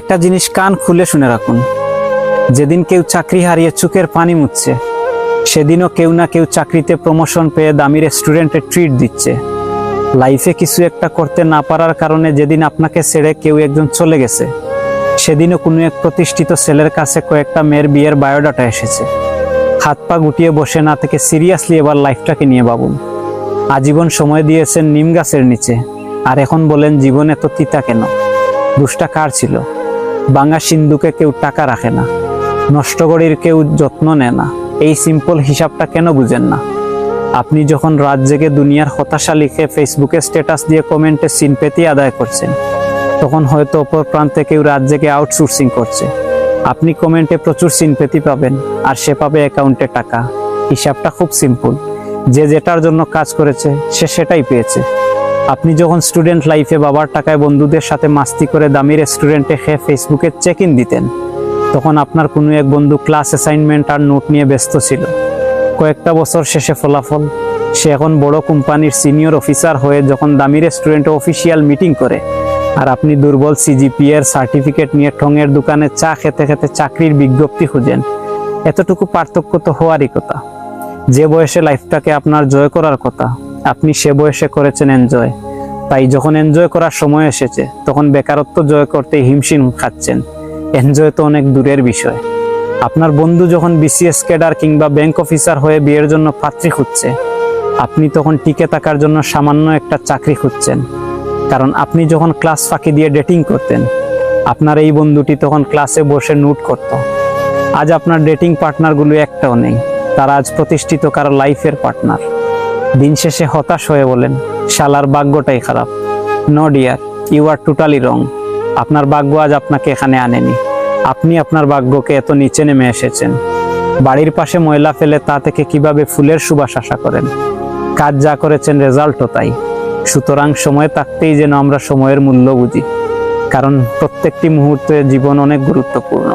একটা জিনিস কান খুলে শুনে রাখুন। যেদিন কেউ চাকরি হারিয়ে চোখের পানি মুছছে, সেদিনও কেউ না কেউ চাকরিতে প্রমোশন পেয়ে দামি রেস্টুরেন্টে ট্রিট দিচ্ছে। লাইফে কিছু একটা করতে না পারার কারণে যেদিন আপনাকে ছেড়ে কেউ একজন চলে গেছে, সেদিনও কোনো এক প্রতিষ্ঠিত ছেলের কাছে কয়েকটা মেয়ের বিয়ের বায়োডাটা এসেছে। হাত পা গুটিয়ে বসে না থেকে সিরিয়াসলি এবার লাইফটাকে নিয়ে ভাবুন। আজীবন সময় দিয়েছেন নিম গাছের নিচে, আর এখন বলেন জীবন এত তিতা কেন? দুষ্টা কার ছিল? বাঙা সিন্ধুকে কেউ টাকা রাখে না। নষ্ট করির কেউ যত্ন নেয় না। এই সিম্পল হিসাবটা কেন বুঝেন না? আপনি যখন রাত জেগে দুনিয়ার হতাশা লিখে ফেসবুকে স্ট্যাটাস দিয়ে কমেন্টে সিনপেতি আদায় করছেন, তখন হয়তো অপর প্রান্তে কেউ রাত জেগে আউটসোর্সিং করছে। আপনি কমেন্টে প্রচুর সিনপেতি পাবেন আর সে পাবে অ্যাকাউন্টে টাকা। হিসাবটা খুব সিম্পল যে যেটার জন্য কাজ করেছে, সে সেটাই পেয়েছে। আপনি যখন স্টুডেন্ট লাইফে বাবার টাকায় বন্ধুদের সাথে মাস্তি করে দামি রেস্টুরেন্টে খেয়ে ফেসবুকে চেক ইন দিতেন, তখন আপনার কোনো এক বন্ধু ক্লাস অ্যাসাইনমেন্ট আর নোট নিয়ে ব্যস্ত ছিল। কয়েকটা বছর শেষে ফলাফল, সে এখন বড় কোম্পানির সিনিয়র অফিসার হয়ে যখন দামি রেস্টুরেন্টে অফিসিয়াল মিটিং করে, আর আপনি দুর্বল সিজিপিএর সার্টিফিকেট নিয়ে ঠঙের দোকানে চা খেতে খেতে চাকরির বিজ্ঞপ্তি খুঁজেন, এতটুকু পার্থক্য তো হওয়ারই কথা। যে বয়সে লাইফটাকে আপনার জয় করার কথা আপনি সে বয়সে করেছেন এনজয় তাই যখন এনজয় করার সময় এসেছে, তখন বেকারত্ব জয় করতে হিমশিম খাচ্ছেন। এনজয় তো অনেক দূরের বিষয়। আপনার বন্ধু যখন বিসিএস ক্যাডার কিংবা ব্যাংক অফিসার হয়ে বিয়ের জন্য পাত্রী খুঁজছে, আপনি তখন টিকে থাকার জন্য সামান্য একটা চাকরি খুঁজছেন। কারণ আপনি যখন ক্লাস ফাঁকি দিয়ে ডেটিং করতেন, আপনার এই বন্ধুটি তখন ক্লাসে বসে নোট করত। আজ আপনার ডেটিং পার্টনারগুলো একটাও নেই। তারা আজ প্রতিষ্ঠিত কারও লাইফের পার্টনার দিন শেষে হতাশ হয়ে বলেন, শালার ভাগ্যটাই খারাপ। No dear you are totally wrong আপনার ভাগ্য আজ আপনাকে এখানে আনেনি। আপনি আপনার ভাগ্যকে এত নিচে নেমে এসেছেন। বাড়ির পাশে ময়লা ফেলে তা থেকে কীভাবে ফুলের সুবাস আশা করেন? কাজ যা করেছেন রেজাল্টও তাই। সুতরাং সময় থাকতেই যেন আমরা সময়ের মূল্য বুঝি। কারণ প্রত্যেকটি মুহূর্তে জীবন অনেক গুরুত্বপূর্ণ।